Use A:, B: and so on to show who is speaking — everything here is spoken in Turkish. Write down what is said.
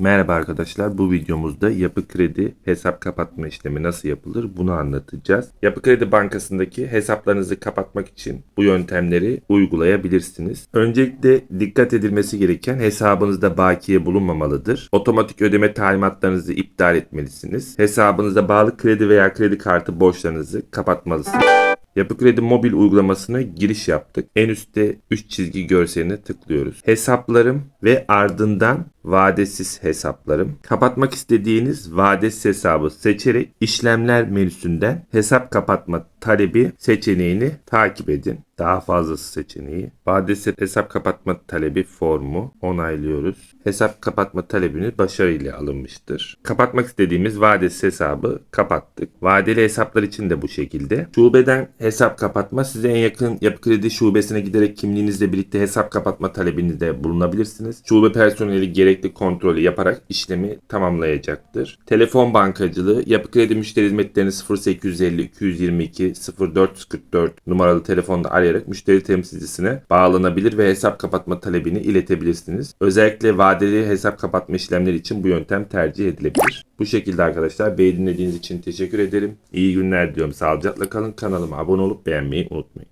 A: Merhaba arkadaşlar. Bu videomuzda Yapı Kredi hesap kapatma işlemi nasıl yapılır bunu anlatacağız. Yapı Kredi Bankası'ndaki hesaplarınızı kapatmak için bu yöntemleri uygulayabilirsiniz. Öncelikle dikkat edilmesi gereken hesabınızda bakiye bulunmamalıdır. Otomatik ödeme talimatlarınızı iptal etmelisiniz. Hesabınıza bağlı kredi veya kredi kartı borçlarınızı kapatmalısınız. Yapı Kredi mobil uygulamasına giriş yaptık. En üstte 3 çizgi görseline tıklıyoruz. Hesaplarım ve ardından vadesiz hesaplarım. Kapatmak istediğiniz vadesiz hesabı seçerek işlemler menüsünden hesap kapatma talebi seçeneğini takip edin. Daha fazlası seçeneği. Vadesiz hesap kapatma talebi formu onaylıyoruz. Hesap kapatma talebini başarıyla alınmıştır. Kapatmak istediğimiz vadesiz hesabı kapattık. Vadeli hesaplar için de bu şekilde. Şubeden hesap kapatma size en yakın yapı kredi şubesine giderek kimliğinizle birlikte hesap kapatma talebinizde bulunabilirsiniz. Şube personeli gerekli kontrolü yaparak işlemi tamamlayacaktır. Telefon bankacılığı yapı kredi müşteri hizmetlerini 0850 222 0444 numaralı telefonda arayarak müşteri temsilcisine bağlanabilir ve hesap kapatma talebini iletebilirsiniz. Özellikle vadeli hesap kapatma işlemleri için bu yöntem tercih edilebilir. Bu şekilde arkadaşlar beni dinlediğiniz için teşekkür ederim. İyi günler diliyorum. Sağlıcakla kalın. Kanalıma abone olup beğenmeyi unutmayın.